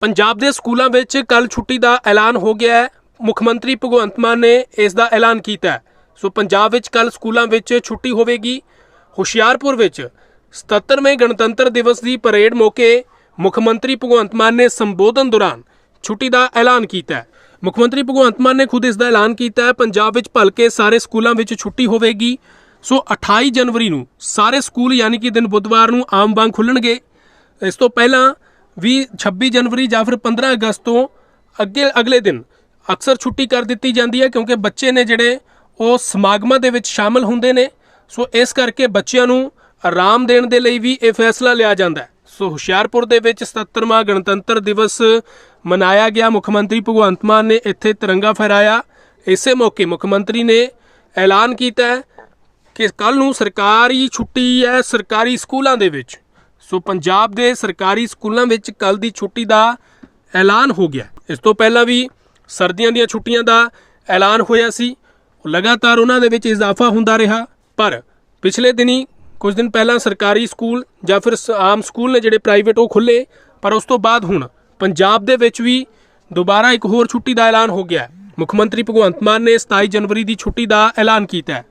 ਪੰਜਾਬ ਦੇ ਸਕੂਲਾਂ ਵਿੱਚ ਕੱਲ ਛੁੱਟੀ ਦਾ ਐਲਾਨ ਹੋ ਗਿਆ ਹੈ। ਮੁੱਖ ਮੰਤਰੀ ਭਗਵੰਤ ਮਾਨ ਨੇ ਇਸ ਦਾ ਐਲਾਨ ਕੀਤਾ ਹੈ। ਸੋ ਪੰਜਾਬ ਵਿੱਚ ਕੱਲ ਸਕੂਲਾਂ ਵਿੱਚ ਛੁੱਟੀ ਹੋਵੇਗੀ। ਹੁਸ਼ਿਆਰਪੁਰ ਵਿੱਚ 77ਵੇਂ ਗਣਤੰਤਰ ਦਿਵਸ ਦੀ ਪਰੇਡ ਮੌਕੇ ਮੁੱਖ ਮੰਤਰੀ ਭਗਵੰਤ ਮਾਨ ਨੇ ਸੰਬੋਧਨ ਦੌਰਾਨ ਛੁੱਟੀ ਦਾ ਐਲਾਨ ਕੀਤਾ ਹੈ। ਮੁੱਖ ਮੰਤਰੀ ਭਗਵੰਤ ਮਾਨ ਨੇ ਖੁਦ ਇਸ ਦਾ ਐਲਾਨ ਕੀਤਾ ਹੈ। ਪੰਜਾਬ ਵਿੱਚ ਭਲਕੇ ਸਾਰੇ ਸਕੂਲਾਂ ਵਿੱਚ ਛੁੱਟੀ ਹੋਵੇਗੀ। ਸੋ 28 ਜਨਵਰੀ ਨੂੰ ਸਾਰੇ ਸਕੂਲ ਯਾਨੀ ਕਿ ਦਿਨ ਬੁੱਧਵਾਰ ਨੂੰ ਆਮ ਵਾਂਗ ਖੁੱਲਣਗੇ। ਇਸ ਤੋਂ ਪਹਿਲਾਂ ਵੀ 26 ਜਨਵਰੀ ਜਾਂ ਫਿਰ 15 ਅਗਸਤ ਤੋਂ ਅੱਗੇ, ਅਗਲੇ ਦਿਨ ਅਕਸਰ ਛੁੱਟੀ ਕਰ ਦਿੱਤੀ ਜਾਂਦੀ ਹੈ ਕਿਉਂਕਿ ਬੱਚੇ ਨੇ ਜਿਹੜੇ ਉਹ ਸਮਾਗਮਾਂ ਦੇ ਵਿੱਚ ਸ਼ਾਮਲ ਹੁੰਦੇ ਨੇ। ਸੋ ਇਸ ਕਰਕੇ ਬੱਚਿਆਂ ਨੂੰ ਆਰਾਮ ਦੇਣ ਦੇ ਲਈ ਵੀ ਇਹ ਫੈਸਲਾ ਲਿਆ ਜਾਂਦਾ ਹੈ। ਸੋ ਹੁਸ਼ਿਆਰਪੁਰ ਦੇ ਵਿੱਚ 77ਵਾਂ ਗਣਤੰਤਰ ਦਿਵਸ ਮਨਾਇਆ ਗਿਆ। ਮੁੱਖ ਮੰਤਰੀ ਭਗਵੰਤ ਮਾਨ ਨੇ ਇੱਥੇ ਤਿਰੰਗਾ ਫਹਿਰਾਇਆ। ਇਸੇ ਮੌਕੇ ਮੁੱਖ ਮੰਤਰੀ ਨੇ ਐਲਾਨ ਕੀਤਾ ਕਿ ਕੱਲ ਨੂੰ ਸਰਕਾਰੀ ਛੁੱਟੀ ਹੈ, ਸਰਕਾਰੀ ਸਕੂਲਾਂ ਦੇ ਵਿੱਚ। ਸੋ ਪੰਜਾਬ ਦੇ ਸਰਕਾਰੀ ਸਕੂਲਾਂ ਵਿੱਚ ਕੱਲ ਦੀ ਛੁੱਟੀ ਦਾ ਐਲਾਨ ਹੋ ਗਿਆ। ਇਸ ਤੋਂ ਪਹਿਲਾਂ ਵੀ ਸਰਦੀਆਂ ਦੀਆਂ ਛੁੱਟੀਆਂ ਦਾ ਐਲਾਨ ਹੋਇਆ ਸੀ। ਲਗਾਤਾਰ ਉਹਨਾਂ ਦੇ ਵਿੱਚ ਇਜ਼ਾਫਾ ਹੁੰਦਾ ਰਿਹਾ, ਪਰ ਪਿਛਲੇ ਦਿਨੀ ਕੁਝ ਦਿਨ ਪਹਿਲਾਂ ਸਰਕਾਰੀ ਸਕੂਲ ਜਾਂ ਫਿਰ ਸ- ਆਮ ਸਕੂਲ ਨੇ ਜਿਹੜੇ ਪ੍ਰਾਈਵੇਟ ਉਹ ਖੁੱਲੇ ਪਰ ਉਸ ਤੋਂ ਬਾਅਦ ਹੁਣ ਪੰਜਾਬ ਦੇ ਵਿੱਚ ਵੀ ਦੁਬਾਰਾ ਇੱਕ ਹੋਰ ਛੁੱਟੀ ਦਾ ਐਲਾਨ ਹੋ ਗਿਆ। ਮੁੱਖ ਮੰਤਰੀ ਭਗਵੰਤ ਮਾਨ ਨੇ 27 ਜਨਵਰੀ ਦੀ ਛੁੱਟੀ ਦਾ ਐਲਾਨ ਕੀਤਾ ਹੈ।